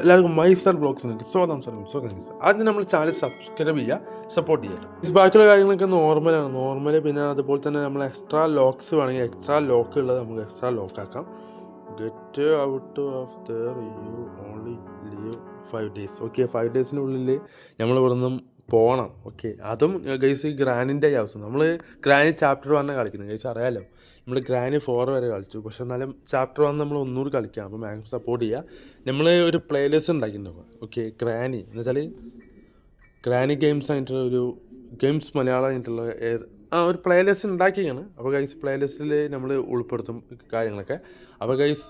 എല്ലാവർക്കും മൈസർ ബ്ലോഗ്സിലേക്ക് സ്വാഗതം സാർ. സ്വാഗതം സാർ ആദ്യം നമ്മൾ ചാനൽ സബ്സ്ക്രൈബ് ചെയ്യുക സപ്പോർട്ട് ചെയ്യുക ബാക്കിയുള്ള കാര്യങ്ങളൊക്കെ നോർമലാണ് നോർമൽ പിന്നെ അതുപോലെ തന്നെ നമ്മൾ എക്സ്ട്രാ ലോക്സ് വേണമെങ്കിൽ എക്സ്ട്രാ ലോക്ക് ഉള്ളത് നമുക്ക് എക്സ്ട്രാ ലോക്ക് ആക്കാം. Get out of there you only leave five days okay five ഡേയ്സിനുള്ളിൽ നമ്മൾ ഇവിടെ നിന്നും പോകണം ഓക്കെ. അതും ഗൈസ് ഈ ഗ്രാനിന്റെ ആവശ്യം നമ്മൾ ഗ്രാനി ചാപ്റ്റർ വന്നാൽ കളിക്കുന്നത്. ഗൈസ് അറിയാലോ? നമ്മൾ ഗ്രാനി ഫോർ വരെ കളിച്ചു. പക്ഷെ എന്നാലും ചാപ്റ്റർ വൺ നമ്മൾ ഒന്നൂറ് കളിക്കാം അപ്പോൾ മാക്സിമം സപ്പോർട്ട് ചെയ്യുക നമ്മൾ ഒരു പ്ലേലിസ്റ്റ് ഉണ്ടാക്കിയിട്ടുണ്ടാവും ഓക്കെ ഗ്രാനി. എന്ന് വെച്ചാൽ ഗ്രാനി ഗെയിംസ് ആയിട്ടുള്ള ഒരു ഗെയിംസ് മലയാളം ആയിട്ടുള്ള ഏത് ആ ഒരു പ്ലേലിസ്റ്റ് ഉണ്ടാക്കിയാണ് അപ്പോൾ ഗൈസ് പ്ലേലിസ്റ്റിൽ നമ്മൾ ഉൾപ്പെടുത്തും കാര്യങ്ങളൊക്കെ. അപ്പോൾ ഗൈസ്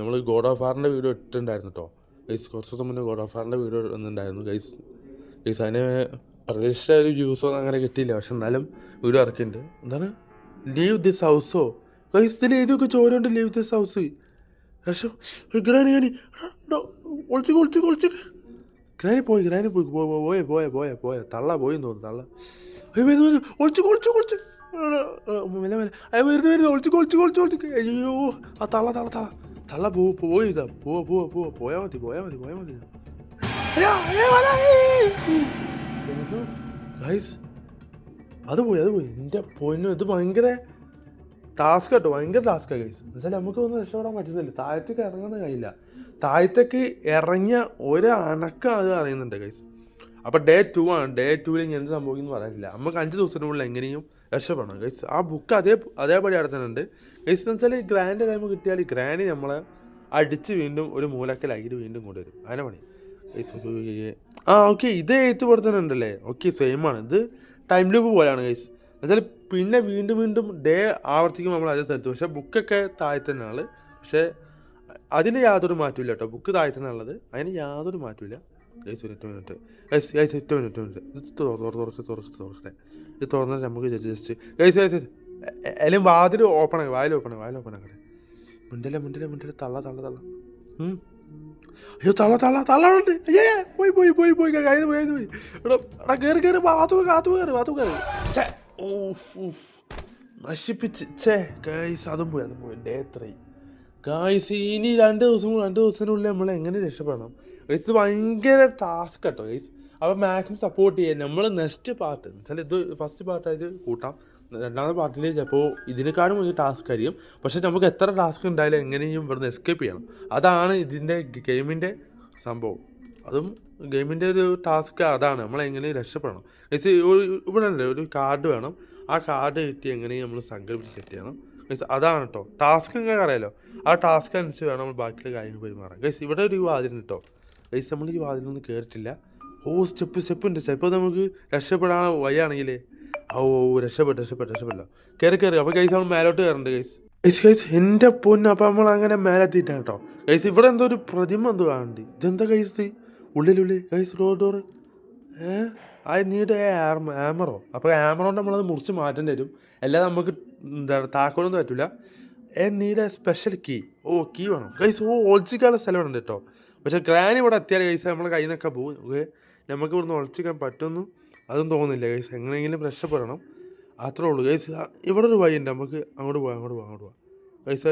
നമ്മൾ ഗോഡ് ഓഫ് ആറിന്റെ വീഡിയോ ഇട്ടിട്ടുണ്ടായിരുന്നു കേട്ടോ ഗൈസ് കുറച്ച് ദിവസം മുന്നേ ഗോഡ് ഓഫ് ആറിന്റെ വീഡിയോ വന്നിട്ടുണ്ടായിരുന്നു. ഗൈസ് ഗൈസ് സാധനം പ്രതീക്ഷിച്ച ഒരു ജ്യൂസോ അങ്ങനെ കിട്ടിയില്ല. പക്ഷെ എന്നാലും വീട് ഇറക്കിയിട്ടുണ്ട് എന്താണ്? ലീവ് ദിസ് ഹൗസോ ഗൈസ് ഇതിൽ ഏതൊക്കെ ചോരുണ്ട് ലീവ് ദിസ് ഹൗസ് ഗ്രാനി ഒളിച്ച് ഗ്രാനി പോയി ഗ്രാനി പോയി. പോയ പോയ പോയ പോയ പോയ. തള്ള പോയി തോന്നുന്നു തള്ള. അയ്യോ ആ തള്ള തള്ള തള്ള. തള്ള പോ പോയി പോവാ പോവാ പോയാൽ മതി പോയാൽ മതി പോയാൽ മതി. ഗൈസ് അത് പോയി അത് പോയി. എന്റെ പൊന്നും ഇത് ഭയങ്കര ടാസ്ക് കേട്ടോ ഭയങ്കര ടാസ്ക്കാണ് ഗൈസ് എന്നുവെച്ചാൽ നമുക്ക് ഒന്നും രക്ഷപ്പെടാൻ പറ്റുന്നില്ല. താഴത്തേക്ക് ഇറങ്ങുന്ന കഴിയില്ല. താഴത്തേക്ക് ഇറങ്ങിയ ഒരു അണക്കം അത് അറിയുന്നുണ്ട് ഗൈസ് അപ്പോൾ ഡേ ടു ആണ്. ഡേ ടുവിൽ ഇനി എന്ത് സംഭവിക്കുന്നു പറയാനില്ല. നമുക്ക് അഞ്ച് ദിവസത്തിനുള്ളിൽ എങ്ങനെയും രക്ഷപ്പെടണം ഗൈസ് ആ ബുക്ക് അതേ അതേപടി അടുത്തുണ്ട്. ഗൈസ് എന്ന് വെച്ചാൽ ഗ്രാൻഡ് ടൈം കിട്ടിയാൽ ഗ്രാൻഡ് നമ്മളെ അടിച്ച് വീണ്ടും ഒരു മൂലക്കലാക്കിയിട്ട് വീണ്ടും കൊണ്ടുവരും. അങ്ങനെ പണി. ആ ഓക്കെ ഇത് എഴുത്ത് കൊടുത്തിട്ടുണ്ടല്ലേ ഓക്കെ സെയിം ആണ്. ഇത് ടൈം ലൂപ്പ് പോലെയാണ് ഗൈസ് എന്നുവെച്ചാൽ പിന്നെ വീണ്ടും വീണ്ടും ഡേ ആവർത്തിക്കും നമ്മൾ അതേ സ്ഥലത്ത് പക്ഷേ ബുക്കൊക്കെ താഴെ തന്നെയാണ്. പക്ഷേ അതിന് യാതൊരു മാറ്റമില്ല കേട്ടോ. ബുക്ക് താഴെ തന്നെയുള്ളത് അതിന് യാതൊരു മാറ്റമില്ല ഗൈസ് ഒരു എട്ട് മിനിറ്റ് ഗൈസ് ഗൈസ് എട്ട് മിനിറ്റ് മിനിറ്റ് ഇത് തുറക്കട്ടെ തുറക്കട്ടെ തുറക്കട്ടെ. ഇത് തുറന്നാൽ നമുക്ക് ജസ്റ്റ് ഗൈസ് ഗൈസ് അല്ലെങ്കിൽ വാതിൽ ഓപ്പൺ ആക്കി വായിൽ ഓപ്പൺ ആക്കി വായിൽ ഓപ്പൺ ആക്കട്ടെ. മുണ്ടല്ലേ മുണ്ടല്ലേ മുണ്ടല്ലേ? തള്ള തള്ള തള്ള. അയ്യോ തള്ള തള്ള തള്ളുണ്ട് അയ്യേ പോയി പോയി പോയി പോയി കഴിഞ്ഞു പോയി പോയി എടാ എടാ കയറി കയറി ബാത്തു കാത്തു കയറി ബാത്തു കയറി ചേ നശിപ്പിച്ച്. ചേ ഗായ്സ് അതും പോയി അതും പോയി. ഡേ ത്രീ ഗായ്സ് ഇനി രണ്ട് ദിവസം രണ്ട് ദിവസത്തിനുള്ളിൽ നമ്മൾ എങ്ങനെ രക്ഷപ്പെടണം? ഇത് ഭയങ്കര ടാസ്ക് കേട്ടോ ഗൈസ് അപ്പോൾ മാക്സിമം സപ്പോർട്ട് ചെയ്യാൻ. നമ്മൾ നെക്സ്റ്റ് പാർട്ട് വെച്ചാൽ ഇത് ഫസ്റ്റ് പാർട്ടായിട്ട് കൂട്ടാം. രണ്ടാമത്തെ പാർട്ടിൽ ചിലപ്പോൾ ഇതിനേക്കാളും ഒരു ടാസ്ക് ആയിരിക്കും. പക്ഷേ നമുക്ക് എത്ര ടാസ്ക് ഉണ്ടായാലും എങ്ങനെയും ഇവിടുന്ന് എസ്കേപ്പ് ചെയ്യണം. അതാണ് ഇതിന്റെ ഗെയിമിന്റെ സംഭവം. അതും ഗെയിമിന്റെ ഒരു ടാസ്ക് അതാണ്. നമ്മൾ എങ്ങനെ രക്ഷപ്പെടണം. ഗൈസ് ഒരു ഇവിടെ ഒരു കാർഡ് വേണം. ആ കാർഡ് കിട്ടി എങ്ങനെയും നമ്മൾ സംഘടിപ്പിച്ച് സെറ്റ് ചെയ്യണം. ഗൈസ് അതാണ് കേട്ടോ ടാസ്ക് നിങ്ങൾക്ക് അറിയാലോ. ആ ടാസ്ക് അനുസരിച്ച് വേണം നമ്മൾ ബാക്കിയുള്ള കാര്യങ്ങൾ പെരുമാറാൻ. ഗൈസ് ഇവിടെ ഒരു വാതിലുണ്ട് കേട്ടോ ഗൈസ് നമ്മൾ ഈ വാതിലൊന്നും കയറിയിട്ടില്ല ഓ സ്റ്റെപ്പ് സ്റ്റെപ്പ് ഉണ്ട്. സ്റ്റെപ്പ് നമുക്ക് രക്ഷപ്പെടാൻ വയ്യാണെങ്കിലേ ഓ രക്ഷപ്പെട്ടു രക്ഷപ്പെട്ടു രക്ഷപ്പെട്ടു. കയറി കയറി അപ്പോൾ ഗൈസ് നമ്മൾ മേലോട്ട് കയറുന്നുണ്ട് ഗൈസ് ഗൈസ് ഗൈസ് പൊന്ന് അപ്പോൾ നമ്മൾ അങ്ങനെ മേലെത്തിയിട്ടാണ് കേട്ടോ. ഗൈസ് ഇവിടെ എന്തോ ഒരു പ്രതിമ എന്തോ കാണുന്നുണ്ട്. ഇതെന്താ ഗൈസ് ഇത് ഉള്ളിലുള്ളിൽ ഗൈസ് ഡോർ ഡോർ ഏ? ആ നീട് ആമറോ അപ്പോൾ ആമറോണ്ട് നമ്മളത് മുറിച്ച് മാറ്റേണ്ടി വരും. അല്ലാതെ നമുക്ക് എന്താ താക്കോലൊന്നും പറ്റില്ല ഏ നീഡ് സ്പെഷ്യൽ കീ ഓ കീ വേണം. ഗൈസ് ഓ ഒളിച്ചിക്കാനുള്ള സ്ഥലമുണ്ട് കേട്ടോ. പക്ഷേ ഗ്രാൻ ഇവിടെ എത്തിയാൽ ഗൈസ് നമ്മളെ കയ്യിൽ നിന്നൊക്കെ പോകും. നമുക്ക് ഇവിടുന്ന് ഒളിച്ചിക്കാൻ പറ്റുമെന്നും അതും തോന്നുന്നില്ല ഗൈസ് എങ്ങനെയെങ്കിലും രക്ഷപ്പെടണം. അത്രേ ഉള്ളൂ ഗൈസ് ഇവിടെ ഒരു വഴി ഉണ്ട്. നമുക്ക് അങ്ങോട്ട് പോകാം അങ്ങോട്ട് പോകാം അങ്ങോട്ട് പോകാം ഗൈസ്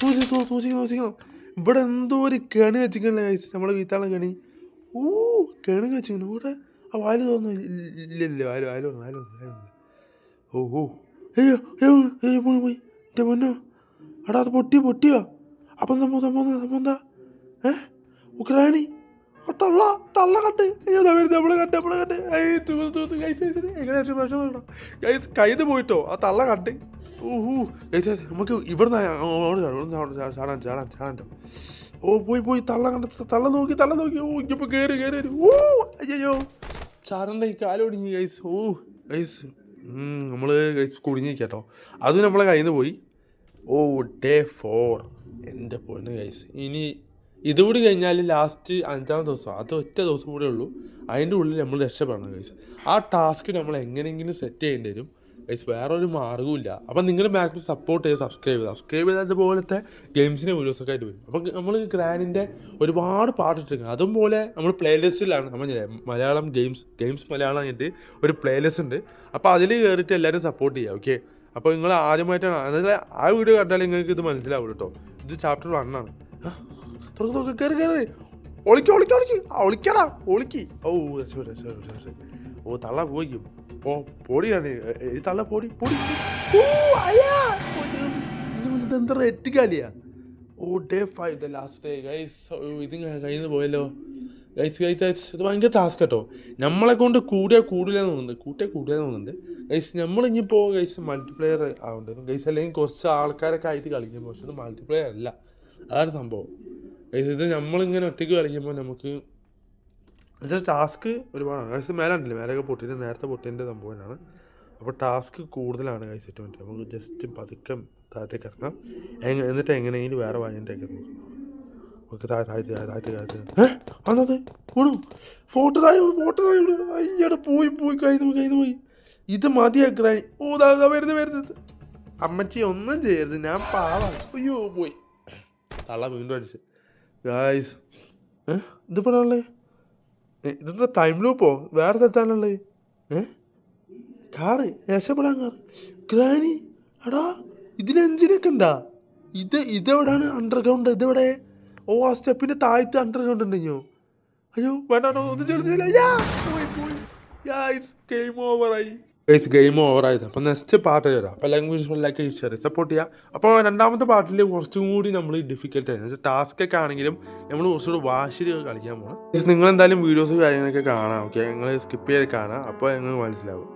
സൂക്ഷിക്കണം സൂക്ഷിക്കണം സൂക്ഷിക്കണം. ഇവിടെ എന്തോ ഒരു കണി വെച്ചിക്കണല്ലേ ഗൈസ് നമ്മളെ വീത്താളം കണി. ഓ കണി വെച്ചിക്കണം ഇവിടെ ആ വാൽ തോന്നുന്നു. ഇല്ല ഇല്ല വാൽ വാൽ വന്നു വാൽ വന്നു വാൽ ഓ ഓ. അയ്യോ അയ്യോ പോയി പോയി. എന്റെ പൊന്നോ. എടാ അത് പൊട്ടി പൊട്ടിയോ? അപ്പം സംഭവം സംഭവം? സംഭവം എന്താ? ഏ? ഉക്രാനി ആ തള്ള തള്ള കണ്ട്. അയ്യോ ദാ വരുന്നു നമ്മളെ കണ്ട് നമ്മളെ കട്ട് അയ്യോ തൂത്ത് തൂത്ത് ഗൈസ് ഗൈസ് എങ്ങനെ രക്ഷപ്പെടണം ഗൈസ് കയ്യിൽ പോയിട്ടോ? ആ തള്ള കണ്ട്. ഊഹൂ. കൈസ് നമുക്ക് ഇവിടുന്ന് ഇവിടുന്ന് ചാടാൻ ചാടാൻ ചാടാൻ ഓ പോയി പോയി. തള്ള കണ്ട തള്ള നോക്കി തള്ള നോക്കി. ഓ ഇപ്പൊ കയറി കയറി വരും. ഓ അയ്യോ ചാടണ്ട ഈ കാലൊടിഞ്ഞു ഗൈസ്. ഓ ഗൈസ് നമ്മൾ ഗൈസ് കുടുങ്ങി കേട്ടോ അതും നമ്മളെ കയ്യിൽ നിന്ന് പോയി. ഓ ഡേ ഫോർ. എന്റെ പൊന്ന് ഗൈസ്. ഇനി ഇതുകൂടി കഴിഞ്ഞാൽ ലാസ്റ്റ് അഞ്ചാമത്തെ ദിവസം അത് ഒറ്റ ദിവസം കൂടെ ഉള്ളൂ. അതിന്റെ ഉള്ളിൽ നമ്മൾ രക്ഷപ്പെടണം ഗൈസ് ആ ടാസ്ക് നമ്മൾ എങ്ങനെയെങ്കിലും സെറ്റ് ചെയ്യേണ്ടി വരും. ഗൈസ് വേറെ ഒരു അപ്പം നിങ്ങൾ മാക്സിമം സപ്പോർട്ട് ചെയ്ത് സബ്സ്ക്രൈബ് ചെയ്ത്? സബ്സ്ക്രൈബ് ചെയ്താൽ അതുപോലത്തെ ഗെയിംസിന്റെ വീഡിയോസൊക്കെ ആയിട്ട് വരും. അപ്പം നമ്മൾ ഗ്രാനിന്റെ ഒരുപാട് പാട്ടിട്ടിരിക്കും അതും പോലെ നമ്മൾ പ്ലേലിസ്റ്റിലാണ് നമ്മൾ മലയാളം ഗെയിംസ് ഗെയിംസ് മലയാളം ആയിട്ട് ഒരു പ്ലേലിസ്റ്റ് ഉണ്ട്. അപ്പോൾ അതിൽ കയറിയിട്ട് എല്ലാവരും സപ്പോർട്ട് ചെയ്യുക ഓക്കെ അപ്പോൾ നിങ്ങൾ ആദ്യമായിട്ടാണ്. അതായത് ആ വീഡിയോ കണ്ടാൽ നിങ്ങൾക്ക് ഇത് മനസ്സിലാവും കേട്ടോ ഇത് ചാപ്റ്റർ വൺ ആണ്. തുറക്ക് തുറക്ക് കയറി കയറി ഒളിക്ക് ഒളിക്ക് ഒളിക്ക്. ഒളിക്കടാ ഒളിക്ക്. ഓ ശരി ശരി ശരി ഓ തള്ള പോയി പോ പൊടിയാണ്. ഈ തള്ള പൊടി പൊടി. ഓ ഇതെന്താ എട്ടിക്കാലിയാ ഓ day five the last day guys ഇത് നിന്ന് പോയല്ലോ. ഗൈസ് ഗൈസ് ഗൈസ് ഇത് ഭയങ്കര ടാസ്ക് കേട്ടോ. നമ്മളെ കൊണ്ട് കൂടിയാൽ കൂടില്ലെന്ന് തോന്നുന്നുണ്ട്. കൂട്ടിയാൽ കൂടില്ലെന്ന് തോന്നുന്നുണ്ട്. ഗൈസ് നമ്മളിനിപ്പോൾ ഗൈസ് മൾട്ടിപ്ലെയർ ആവേണ്ടത് ഗൈസ് അല്ലെങ്കിൽ കുറച്ച് ആൾക്കാരൊക്കെ ആയിട്ട് കളിക്കുന്നു പക്ഷെ ഇത് മൾട്ടിപ്ലെയർ അല്ല. അതാണ് സംഭവം. ഇത് നമ്മളിങ്ങനെ ഒറ്റയ്ക്ക് കളിക്കുമ്പോൾ നമുക്ക് എന്നുവെച്ചാൽ ടാസ്ക് ഒരുപാടാണ്. കഴിച്ച് മേലെ ഉണ്ടല്ലേ മേലൊക്കെ പൊട്ടിയിട്ട് നേരത്തെ പൊട്ടിന്റെ സംഭവമാണ്. അപ്പോൾ ടാസ്ക് കൂടുതലാണ് ഏറ്റവും പറ്റും നമുക്ക് ജസ്റ്റ് പതുക്കം താഴത്തേക്ക് ഇറങ്ങാം. എന്നിട്ട് എങ്ങനെയെങ്കിലും വേറെ വാങ്ങിന്റെയൊക്കെ നോക്കാം ഓക്കെ താഴെ താഴെ താഴെ താഴെ താഴെ ഏ? വന്നത്? വീണു ഫോട്ടോ താഴെ വിടും ഫോട്ടോ താഴെ വിടും അയ്യടെ പോയി പോയി കഴിഞ്ഞു പോയി കയ്യിൽ പോയി. ഇത് മതിയാ ഗ്രാനി. ഓ ദാ വരുന്നത് വരുന്നത് അമ്മച്ചി ഒന്നും ചെയ്യരുത്. ഞാൻ പാവാണ്. അയ്യോ പോയി. തള്ള വീണ്ടും അടിച്ച്. ഗായ്സ് ഏ? ഇതിപ്പോഴാണല്ലേ ഇതെന്താ ടൈം ലൂപ്പോ വേറെ സ്ഥലത്താണല്ലേ ഏ? കാറ് രക്ഷപ്പെടാൻ കാറ്. ഗ്രാനി എടാ ഇതിന് എഞ്ചിനൊക്കെ ഉണ്ടാ? ഇത് ഇതെവിടാണ് അണ്ടർഗ്രൗണ്ട് ഇതെവിടെ? ഓ ആ സ്റ്റെപ്പിന്റെ താഴത്ത് അണ്ടർഗ്രൗണ്ട് ഉണ്ടെഞ്ഞോ അയ്യോ വേണ്ടോ ഒന്നും ചോദിച്ചില്ല ഗെയിം ഓവറായി ഗൈസ് ഗെയിം ഓവറായത് അപ്പോൾ നെക്സ്റ്റ് പാർട്ട് തരാം അപ്പോൾ ലാംഗ്വേജ് ലൈക്ക് ഷെയർ സപ്പോർട്ട് ചെയ്യുക അപ്പോൾ രണ്ടാമത്തെ പാർട്ടിൽ കുറച്ചും കൂടി നമ്മൾ ഡിഫിക്കൽട്ട് ആയിരുന്നു. ടാസ്ക് ഒക്കെ ആണെങ്കിലും നമ്മൾ കുറച്ചുകൂടി വാശിൽ കളിക്കാൻ പോകണം നിങ്ങൾ എന്തായാലും വീഡിയോസ് കാര്യങ്ങളൊക്കെ കാണാം ഓക്കെ നിങ്ങൾ സ്കിപ്പ് ചെയ്ത് കാണാം. അപ്പോൾ നിങ്ങൾക്ക് മനസ്സിലാവും.